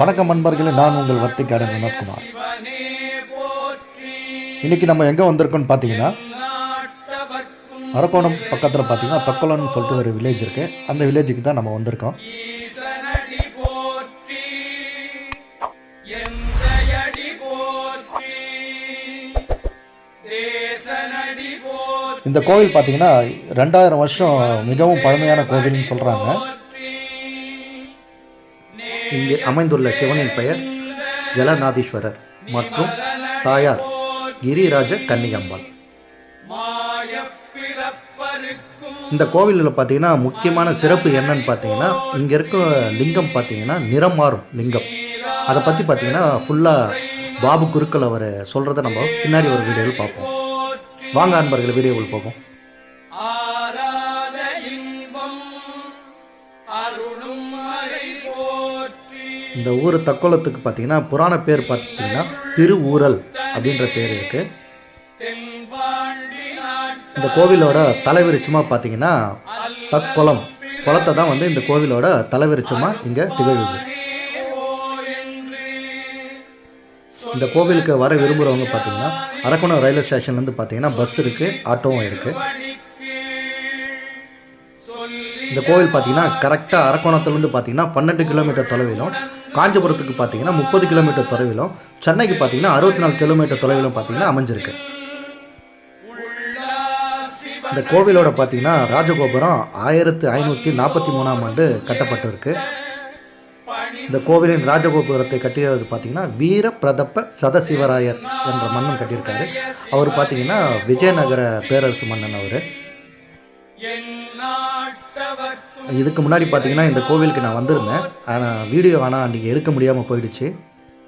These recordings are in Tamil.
வணக்கம் நண்பர்களே நான் உங்கள் வர்த்திக்காரன் வினோத்குமார் இன்னைக்கு நம்ம எங்கே வந்திருக்கோம்னு பார்த்தீங்கன்னா அரக்கோணம் பக்கத்தில் பார்த்தீங்கன்னா தொக்கலன்னு சொல்லிட்டு ஒரு வில்லேஜ் இருக்குது அந்த வில்லேஜுக்கு தான் நம்ம வந்திருக்கோம். இந்த கோவில் பார்த்தீங்கன்னா ரெண்டாயிரம் வருஷம் மிகவும் பழமையான கோவில்னு சொல்கிறாங்க இங்கே அமைந்துள்ள சிவனின் பெயர் ஜலநாதீஸ்வரர் மற்றும் தாயார் கிரிராஜ கன்னிகம்பாள் இந்த கோவிலில் பார்த்தீங்கன்னா முக்கியமான சிறப்பு என்னன்னு பார்த்தீங்கன்னா இங்கே இருக்க லிங்கம் பார்த்தீங்கன்னா நிறம் மாறும் லிங்கம். அதை பற்றி பார்த்தீங்கன்னா ஃபுல்லாக பாபு குருக்கள் அவர் சொல்கிறத நம்ம பின்னாடி ஒரு வீடியோவில் பார்ப்போம். வாங்க அன்பர்கள் வீடியோவில் பார்ப்போம் இந்த ஊர் தக்கோலத்துக்கு பார்த்தீங்கன்னா புராண பேர் பார்த்தீங்கன்னா திருவூரல் அப்படின்ற பேர் இருக்குது இந்த கோவிலோட தலைவிருச்சமாக பார்த்தீங்கன்னா தக்குளம் குளத்தை தான் வந்து இந்த கோவிலோட தலைவிருச்சமாக இங்கே திகழுது. இந்த கோவிலுக்கு வர விரும்புகிறவங்க பார்த்தீங்கன்னா அரக்கோணம் ரயில்வே ஸ்டேஷன்லேருந்து பார்த்தீங்கன்னா பஸ் இருக்குது ஆட்டோவும் இருக்குது இந்த கோவில் பார்த்தீங்கன்னா கரெக்டாக அரக்கோணத்துலேருந்து பார்த்தீங்கன்னா பன்னெண்டு கிலோமீட்டர் தொலைவிலும் காஞ்சிபுரத்துக்கு பார்த்தீங்கன்னா முப்பது கிலோமீட்டர் தொலைவிலும் சென்னைக்கு பார்த்தீங்கன்னா அறுபத்தி நாலு கிலோமீட்டர் தொலைவிலும் பார்த்தீங்கன்னா அமைஞ்சிருக்கு. இந்த கோவிலோட பார்த்தீங்கன்னா ராஜகோபுரம் ஆயிரத்து ஐநூற்றி நாற்பத்தி மூணாம் ஆண்டு கட்டப்பட்டிருக்கு. இந்த கோவிலின் ராஜகோபுரத்தை கட்டியது பார்த்தீங்கன்னா வீர பிரதப்ப சதசிவராயர் என்ற மன்னன் கட்டியிருக்காரு. அவர் பார்த்தீங்கன்னா விஜயநகர பேரரசு மன்னன் அவர். இதுக்கு முன்னாடி பார்த்தீங்கன்னா இந்த கோவிலுக்கு நான் வந்திருந்தேன். ஆனால் வீடியோ ஆனால் அன்றைக்கி எடுக்க முடியாமல் போயிடுச்சு.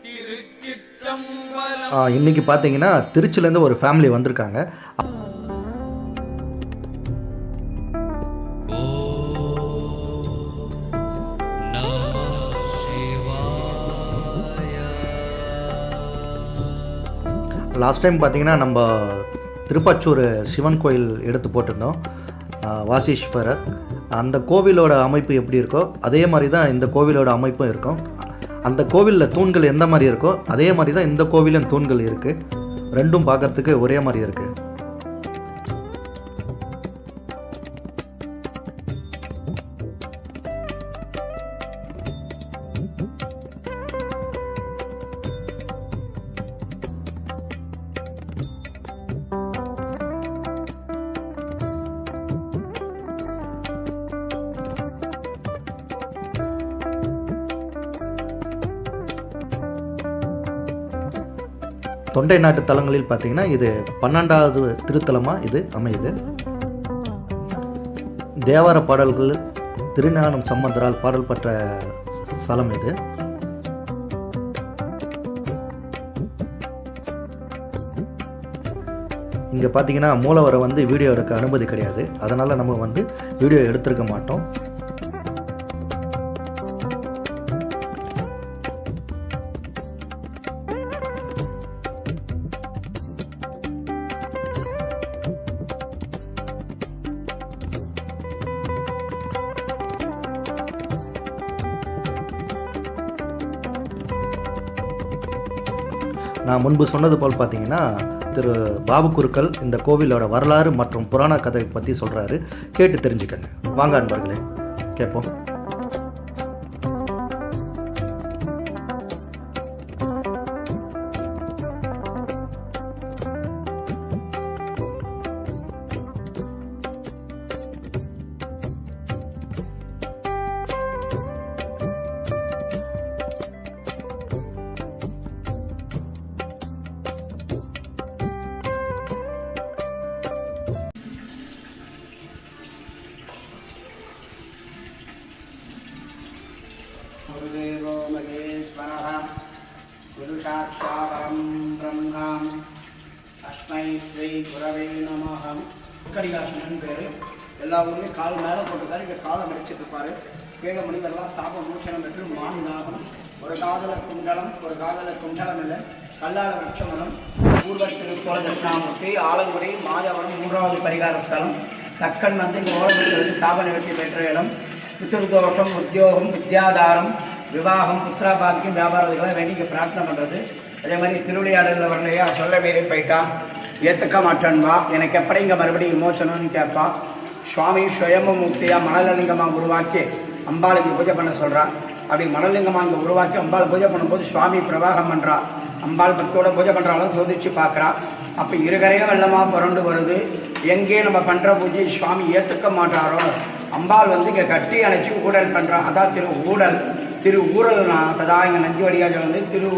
திருச்சிற்றம்பலம் இன்னைக்கு பார்த்தீங்கன்னா திருச்சிலேருந்து ஒரு ஃபேமிலி வந்திருக்காங்க. லாஸ்ட் டைம் பார்த்தீங்கன்னா நம்ம திருப்பச்சூர் சிவன் கோயில் எடுத்து போட்டிருந்தோம். வாசீஸ்வரர் அந்த கோவிலோட அமைப்பு எப்படி இருக்கோ அதே மாதிரி தான் இந்த கோவிலோட அமைப்பும் இருக்கும். அந்த கோவிலில் தூண்கள் எந்த மாதிரி இருக்கோ அதே மாதிரி தான் இந்த கோவிலும் தூண்கள் இருக்குது ரெண்டும் பார்க்குறதுக்கு ஒரே மாதிரி இருக்குது தொண்டை நாட்டு தலங்களில் பார்த்தீங்கன்னா இது பன்னெண்டாவது திருத்தலமாக இது அமையுது. தேவார பாடல்கள் திருஞானம் சம்பந்தரால் பாடல் பெற்ற ஸ்தலம் இது. இங்கே பார்த்தீங்கன்னா மூலவரை வந்து வீடியோ எடுக்க அனுமதி கிடையாது. அதனால் நம்ம வந்து வீடியோ எடுத்திருக்க மாட்டோம். நான் முன்பு சொன்னது போல் பார்த்தீங்கன்னா திரு பாபு குருக்கள் இந்த கோவிலோட வரலாறு மற்றும் புராண கதை பற்றி சொல்கிறாரு கேட்டு தெரிஞ்சுக்கங்க. வாங்க அன்பர்களே கேட்போம். குரவே நமஹ கடிகாசனன் பேர் எல்லா ஊர்லேயும் கால் மேலே போட்டிருக்காரு. இங்கே காலை மடிச்சிட்டு இருப்பாரு கீழே மனிதர்லாம் சாப மூச்சனம் பெற்று மான்காகம் ஒரு காதல குண்டலம் ஒரு காதல குண்டலம் இல்லை கல்லாள விருட்சமலம் ஊர்வத்திரு கோலதட்சிணாமூர்த்தி ஆலங்குடி மாதவனம் மூன்றாவது பரிகார ஸ்தலம் தக்கன் வந்து இந்த ஓலத்தில் சாப நிவர்த்தி பெற்ற இடம். பித்ருதோஷம் உத்தியோகம் வித்யாதாரம் விவாகம் புத்திரா பாக்கியம் வியாபாரத்துக்கெல்லாம் வேண்டி இங்கே பிரார்த்தனை பண்ணுறது அதே மாதிரி திருவிளையாடலில் வரலையா சொல்ல மீறி போயிட்டான். ஏற்றுக்க மாட்டேன்வா எனக்கு எப்படி இங்கே மறுபடியும் விமோசனம்னு கேட்பான் சுவாமி சுயம்பு மூர்த்தியாக மணலலிங்கமாக உருவாக்கி அம்பாளுக்கு பூஜை பண்ண சொல்கிறான் அப்படி மணலிங்கமாக இங்கே உருவாக்கி அம்பாள் பூஜை பண்ணும்போது சுவாமி பிரவாகம் பண்ணுறா அம்பாள் பக்தோட பூஜை பண்ணுறாலும் சோதிச்சு பார்க்குறா அப்போ இருகரையும் வெள்ளமாக புரண்டு வருது. எங்கே நம்ம பண்ணுற பூஜை சுவாமி ஏற்றுக்க மாட்டாரோ? அம்பாள் வந்து இங்கே கட்டி அணைச்சி ஊழல் பண்ணுறான் அதான் திரு ஊழல் திரு ஊரல் நான் சதா இங்கே நந்தி வடிகாஜ வந்து திரு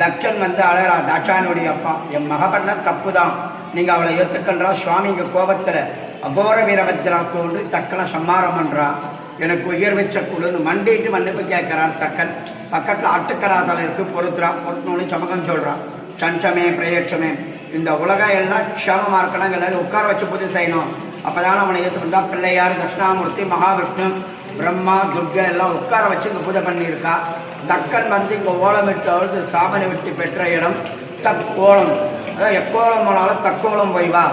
தக்ஷன் தட்சன் வந்து அழகிறான். தாட்சானுடைய அப்பா என் மக தப்பு தான் நீங்கள் அவளை ஏற்றுக்கன்றா சுவாமி இங்கே கோபத்தில் அகோர வீரபத்திரா கொண்டு தக்கனை சம்மாரம் பண்ணுறா எனக்கு உயர் வச்ச குழுன்னு மண்டிட்டு மன்னிப்பு கேட்குறான் தக்கன். பக்கத்தில் அட்டுக்கடாதலை இருக்கு பொறுத்துறான் பொறுத்தோன்னு சமகம் சொல்கிறான் சஞ்சமே பிரயட்சமே இந்த உலகம் எல்லாம் க்ஷேமமாக இருக்கணும் எல்லாரும் உட்கார வச்சு பூஜை செய்யணும். அப்போ தான் அவனை ஏற்றுக்கொண்டா பிள்ளையார் தட்சிணாமூர்த்தி மகாவிஷ்ணு பிரம்மா துர்கா எல்லாம் உட்கார வச்சு இந்த பூஜை பண்ணியிருக்கா. தக்கன் வந்து இங்கே ஓலமிட்டு அழுது சாமனை விட்டு பெற்ற இடம் தக்கோலம். அதாவது எக்கோலம் போனாலும் தக்கோலம் போய் வா.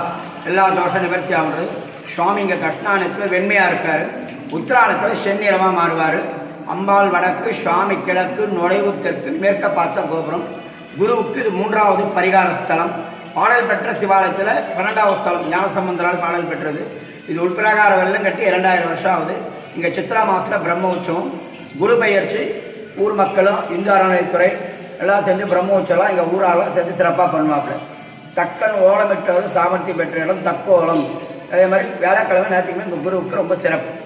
எல்லா தோஷ நிவர்த்தி ஆகுறது சுவாமி இங்கே கஷ்டானத்தில் வெண்மையாக இருக்கார். உத்திராணத்தில் செந்நிறமாக மாறுவார். அம்பாள் வடக்கு சுவாமி கிழக்கு நுழைவு தெற்கு மேற்க பார்த்த கோபுரம். குருவுக்கு இது மூன்றாவது பரிகார ஸ்தலம். பாடல் பெற்ற சிவாலயத்தில் பன்னெண்டாவது ஸ்தலம் ஞானசம்பந்தரால் பாடல் பெற்றது. இது உள்பிரகார வெள்ளம் கட்டி இரண்டாயிரம் வருஷம் ஆகுது. இங்கே சித்ரா மாதத்தில் பிரம்ம உற்சவம். குரு பெயர்ச்சி ஊர் மக்களும் இந்து அறநிலைத்துறை எல்லாம் சேர்ந்து பிரம்மோற்சவம் எங்கள் இங்கே ஊராலாம் சேர்ந்து சிறப்பாக பண்ணுவாப்புல. தக்கன் ஓலமிட்டது சாமர்த்தி பெற்ற இடம் தக்கோலம். அதே மாதிரி வியாழக்கிழமை நேரத்துக்குமே இந்த குருவுக்கு ரொம்ப சிறப்பு.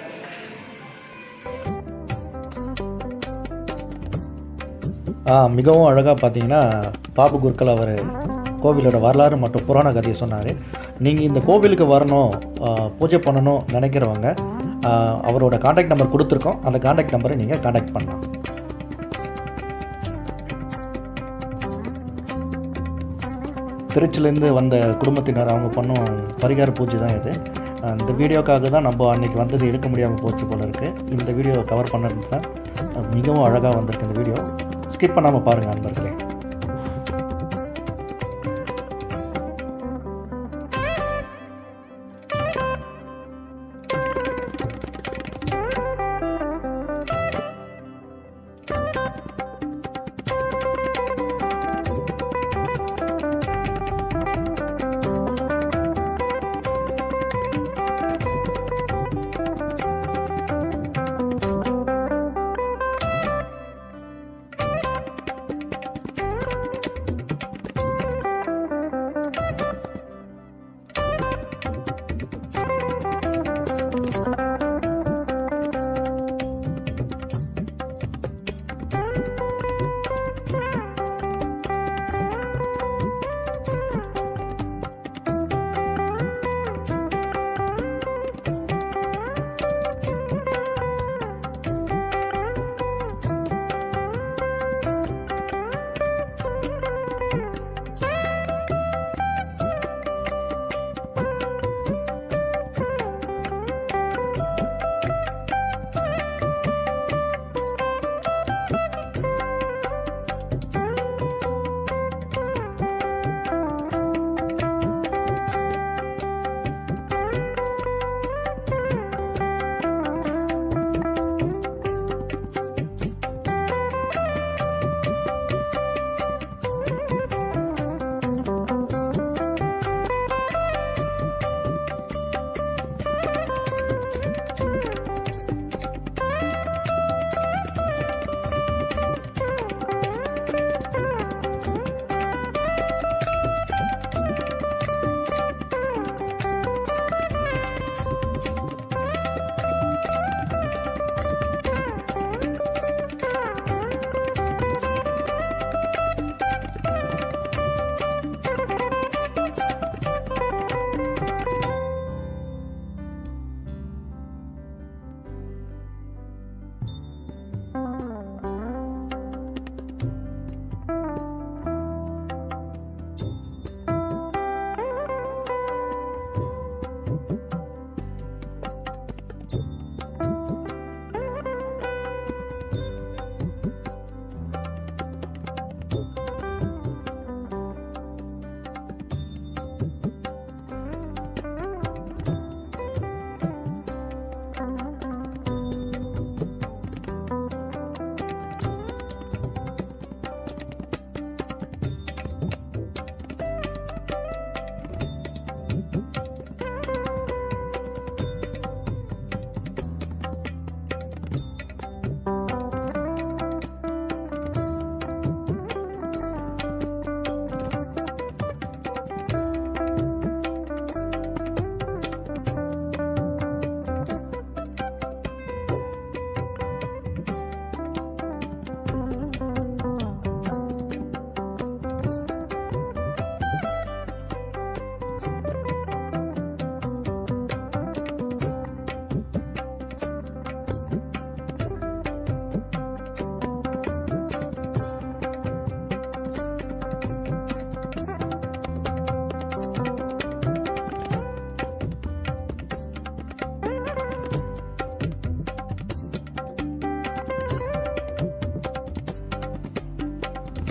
ஆ, மிகவும் அழகாக பார்த்தீங்கன்னா பாபு குருக்கள் அவர் கோவிலோட வரலாறு மற்றும் புராண கதையை சொன்னார். நீங்கள் இந்த கோவிலுக்கு வரணும் பூஜை பண்ணணும் நினைக்கிறவங்க அவரோட காண்டாக்ட் நம்பர் கொடுத்துருக்கோம். அந்த காண்டாக்ட் நம்பரை நீங்கள் காண்டாக்ட் பண்ணலாம். திருச்சிலேருந்து வந்த குடும்பத்தினர் அவங்க பண்ணும் பரிகார பூஜை தான் இது. இந்த வீடியோக்காக தான் நம்ம அன்னைக்கு வந்தது எடுக்க முடியாமல் போச்சு போல இருக்குது இந்த வீடியோவை கவர் பண்ணுறது தான் மிகவும் அழகாக வந்திருக்கு இந்த வீடியோ. ஸ்கிப் பண்ணாமல் பாருங்கள் நண்பர்களே.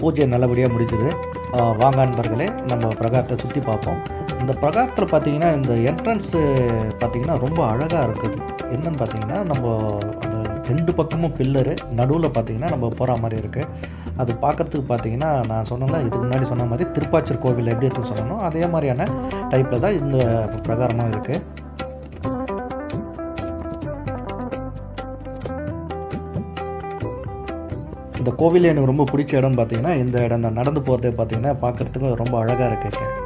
பூஜை நல்லபடியாக முடிஞ்சது. வாங்க அன்பர்களே நம்ம பிரகாரத்தை சுற்றி பார்ப்போம். இந்த பிரகாரத்தில் பார்த்தீங்கன்னா இந்த என்ட்ரன்ஸு பார்த்தீங்கன்னா ரொம்ப அழகாக இருக்குது. என்னன்னு பார்த்தீங்கன்னா நம்ம அந்த ரெண்டு பக்கமும் பில்லரு நடுவில் பார்த்தீங்கன்னா நம்ம போகிற மாதிரி இருக்குது அது பார்க்கறதுக்கு பார்த்தீங்கன்னா நான் சொன்னல இதுக்கு முன்னாடி சொன்ன மாதிரி திருப்பாச்சூர் கோவில் எப்படி இருக்குன்னு சொன்னோம் அதே மாதிரியான டைப்பில் தான் இந்த பிரகாரமாக இருக்குது இந்த கோவில் எனக்கு ரொம்ப பிடிச்ச இடம் பார்த்தீங்கன்னா இந்த இடம் தான். நடந்து போகிறதே பார்த்தீங்கன்னா பார்க்குறதுக்கு ரொம்ப அழகாக இருக்குது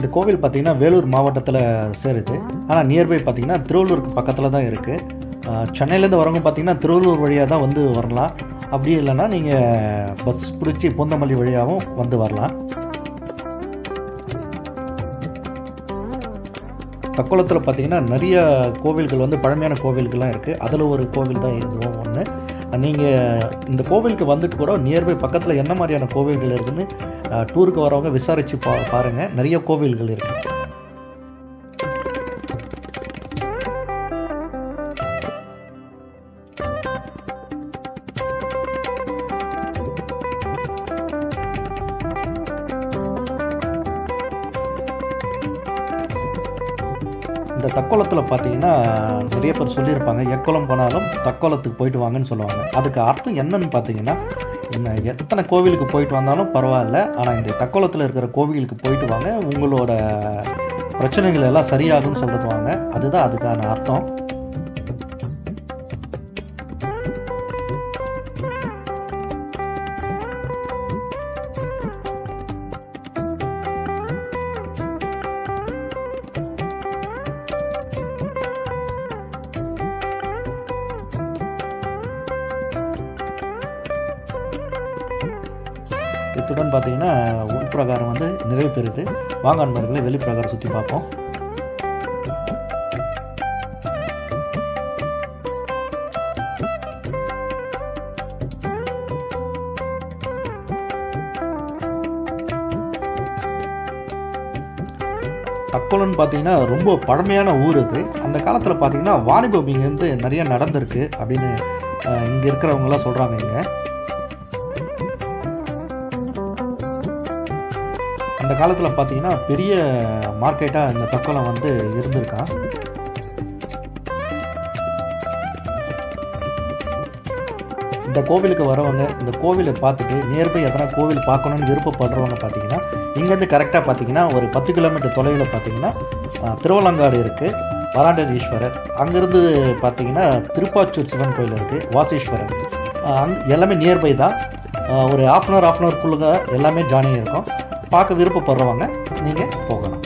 இந்த கோவில் பார்த்தீங்கன்னா வேலூர் மாவட்டத்தில் சேருது. ஆனால் நியர்பை பார்த்தீங்கன்னா திருவள்ளூருக்கு பக்கத்தில் தான் இருக்குது சென்னையிலேருந்து வரவங்க பார்த்தீங்கன்னா திருவள்ளூர் வழியாக தான் வந்து வரலாம். அப்படி இல்லைன்னா நீங்கள் பஸ் பிடிச்சி பூந்தமல்லி வழியாகவும் வந்து வரலாம். தக்கோலத்தில் பார்த்தீங்கன்னா நிறைய கோவில்கள் வந்து பழமையான கோவில்கள்லாம் இருக்குது அதில் ஒரு கோவில் தான் இதுவும் ஒன்று நீங்கள் இந்த கோவிலுக்கு வந்துட்டு கூட நியர்பை பக்கத்தில் என்ன மாதிரியான கோவில்கள் இருக்குதுன்னு டூருக்கு வரவங்க விசாரித்து பா பாருங்கள் நிறைய கோவில்கள் இருக்குது பார்த்தீங்கன்னா நிறைய பேர் சொல்லியிருப்பாங்க எக்கோலம் போனாலும் தக்கோலத்துக்கு போயிட்டு வாங்கன்னு சொல்லுவாங்க. அதுக்கு அர்த்தம் என்னன்னு பார்த்தீங்கன்னா என்ன எத்தனை கோவிலுக்கு போயிட்டு வந்தாலும் பரவாயில்ல ஆனால் இந்த தக்கோலத்தில் இருக்கிற கோவிலுக்கு போயிட்டு வாங்க உங்களோட பிரச்சனைகள் எல்லாம் சரியாகும்னு சொல்கிறது வாங்க. அதுதான் அதுக்கான அர்த்தம். இத்துடன் பார்த்தீங்கன்னா உள்பிரகாரம் வந்து நிறைவு பெறுது. வாங்க அன்பர்களே வெளிப்பிரகாரம் சுற்றி பார்ப்போம். தக்கோலன்னு பார்த்தீங்கன்னா ரொம்ப பழமையான ஊர் அது. அந்த காலத்தில் பார்த்தீங்கன்னா வாணிபம் இங்கே வந்து நிறைய நடந்திருக்கு அப்படின்னு இங்கே இருக்கிறவங்களாம் சொல்கிறாங்க இங்கே. அந்த காலத்தில் பார்த்தீங்கன்னா பெரிய மார்க்கெட்டாக இந்த தக்கோலம் வந்து இருந்திருக்கான் இந்த கோவிலுக்கு வரவங்க இந்த கோவிலை பார்த்துட்டு நியர்பை எதனா கோவில் பார்க்கணும்னு விருப்பப்படுறவங்க பார்த்தீங்கன்னா இங்கேருந்து கரெக்டாக பார்த்தீங்கன்னா ஒரு பத்து கிலோமீட்டர் தொலைவில் பார்த்தீங்கன்னா திருவலங்காடு இருக்குது வராண்டர் ஈஸ்வரர் அங்கேருந்து பார்த்தீங்கன்னா திருப்பாச்சூர் சிவன் கோயில் இருக்குது வாசீஸ்வரர். அங் எல்லாமே நியர்பை தான். ஒரு half an hour half an ஹவர்க்குள்ளே எல்லாமே ஜாயினிங் இருக்கும். பார்க்க விருப்பப்படுறவங்க நீங்கள் போகலாம்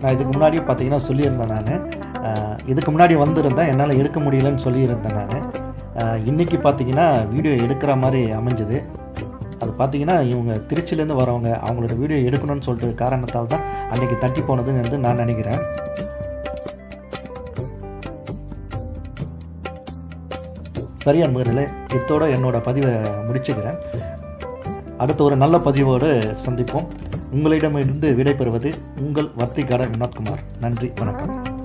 நான் இதுக்கு முன்னாடி பார்த்தீங்கன்னா சொல்லியிருந்தேன் நான். இதுக்கு முன்னாடி வந்திருந்தேன் என்னால் எடுக்க முடியலன்னு சொல்லியிருந்தேன் நான். இன்றைக்கி பார்த்தீங்கன்னா வீடியோ எடுக்கிற மாதிரி அமைஞ்சது. அது பார்த்தீங்கன்னா இவங்க திருச்சியிலேருந்து வரவங்க அவங்களோட வீடியோ எடுக்கணும்னு சொல்லிட்டு காரணத்தால் தான் அன்றைக்கி தட்டி போனதுன்னு வந்து நான் நினைக்கிறேன். சரி அன்பர்களே இத்தோட என்னோட பதிவை முடிச்சுக்கிறேன். அடுத்த ஒரு நல்ல பதிவோடு சந்திப்போம். உங்களிடமிருந்து விடைபெறுவது உங்கள் வர்த்திகார வினோத்குமார். நன்றி வணக்கம்.